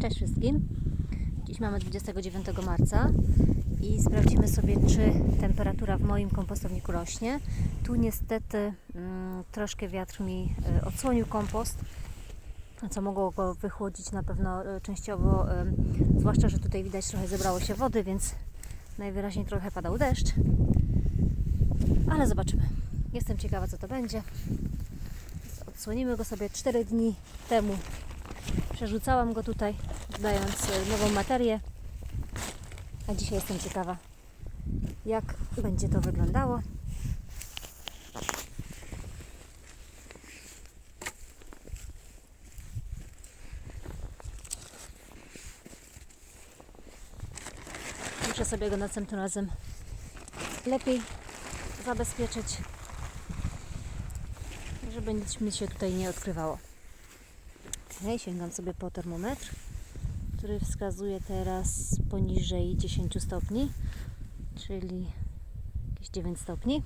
Cześć wszystkim. Dziś mamy 29 marca i sprawdzimy sobie, czy temperatura w moim kompostowniku rośnie. Tu niestety mm, troszkę wiatr mi e, odsłonił kompost, co mogło go wychłodzić na pewno e, częściowo, zwłaszcza, że tutaj widać trochę zebrało się wody, więc najwyraźniej trochę padał deszcz. Ale zobaczymy. Jestem ciekawa, co to będzie. Odsłonimy go sobie 4 dni temu Przerzucałam go tutaj, dając e, nową materię. A dzisiaj jestem ciekawa, jak będzie to wyglądało. Muszę sobie go następnym razem lepiej zabezpieczyć, żeby nic mi się tutaj nie odkrywało. Ok, sięgam sobie po termometr, który wskazuje teraz poniżej 10 stopni, czyli jakieś 9 stopni.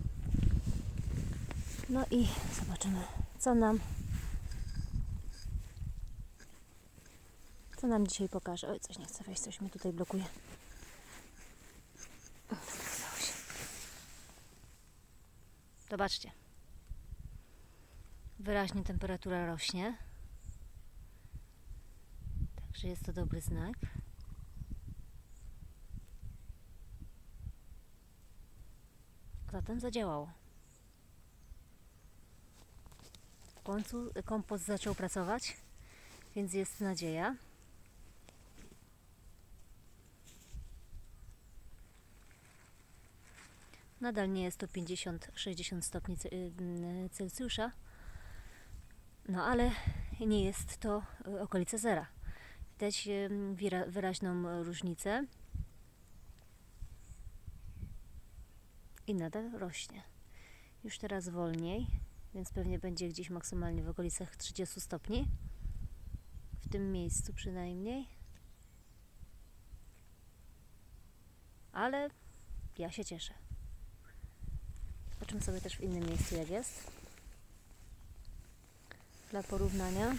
No i zobaczymy, co nam co nam dzisiaj pokaże. Oj, coś nie chce wejść, coś mnie tutaj blokuje. O, się. Zobaczcie. Wyraźnie temperatura rośnie. Także jest to dobry znak. Zatem zadziałało. W końcu kompost zaczął pracować, więc jest nadzieja. Nadal nie jest to 50-60 stopni Ce- Celsjusza, no ale nie jest to okolice zera. Widać em, wira- wyraźną e, różnicę. I nadal rośnie. Już teraz wolniej, więc pewnie będzie gdzieś maksymalnie w okolicach 30 stopni. W tym miejscu przynajmniej. Ale ja się cieszę. Zobaczymy sobie też w innym miejscu, jak jest. Dla porównania.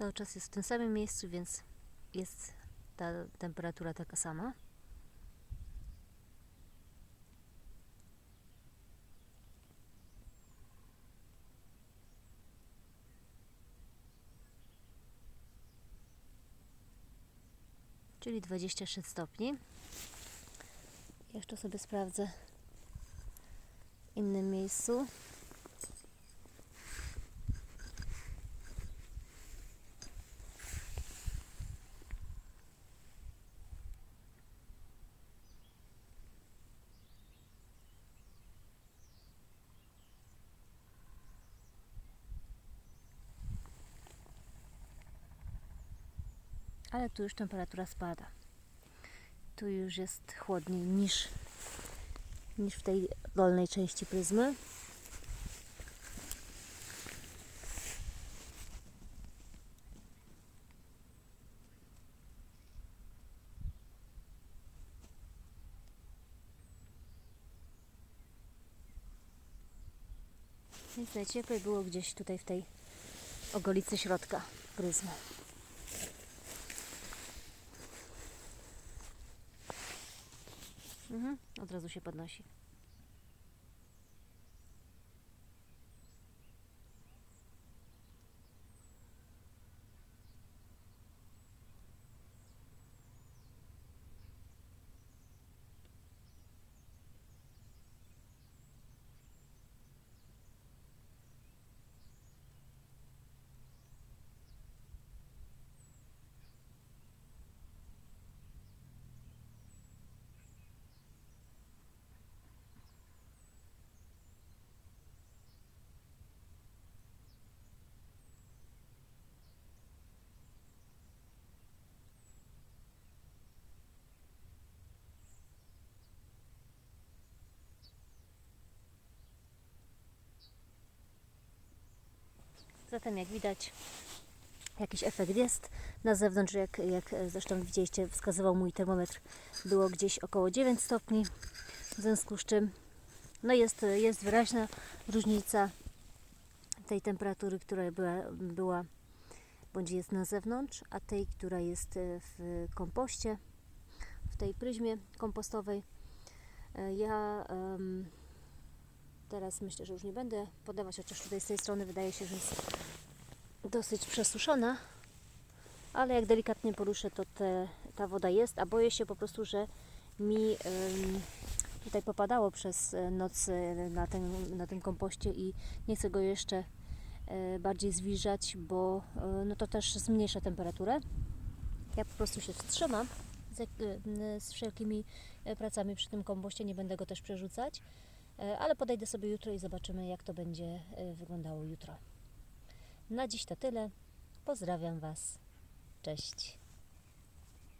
Cały czas jest w tym samym miejscu, więc jest ta temperatura taka sama. Czyli 26 stopni. Jeszcze sobie sprawdzę w innym miejscu. Ale tu już temperatura spada. Tu już jest chłodniej niż, niż w tej dolnej części pryzmy. Więc najcieplej było gdzieś tutaj w tej okolicy środka pryzmy. Mhm, od razu się podnosi. Zatem jak widać jakiś efekt jest. Na zewnątrz, jak, jak zresztą widzieliście, wskazywał mój termometr, było gdzieś około 9 stopni, w związku z czym no jest, jest wyraźna różnica tej temperatury, która była, była bądź jest na zewnątrz, a tej, która jest w kompoście, w tej pryzmie kompostowej. Ja em, teraz myślę, że już nie będę podawać, chociaż tutaj z tej strony wydaje się, że jest dosyć przesuszona, ale jak delikatnie poruszę, to te, ta woda jest, a boję się po prostu, że mi tutaj popadało przez e, noc e, na, ten, na tym kompoście i nie chcę go jeszcze e, bardziej zwilżać, bo no to też zmniejsza temperaturę. Ja po prostu się wstrzymam z, z wszelkimi pracami przy tym kompoście, nie będę go też przerzucać, ale podejdę sobie jutro i zobaczymy, jak to będzie e, wyglądało jutro. Na dziś to tyle. Pozdrawiam Was. Cześć.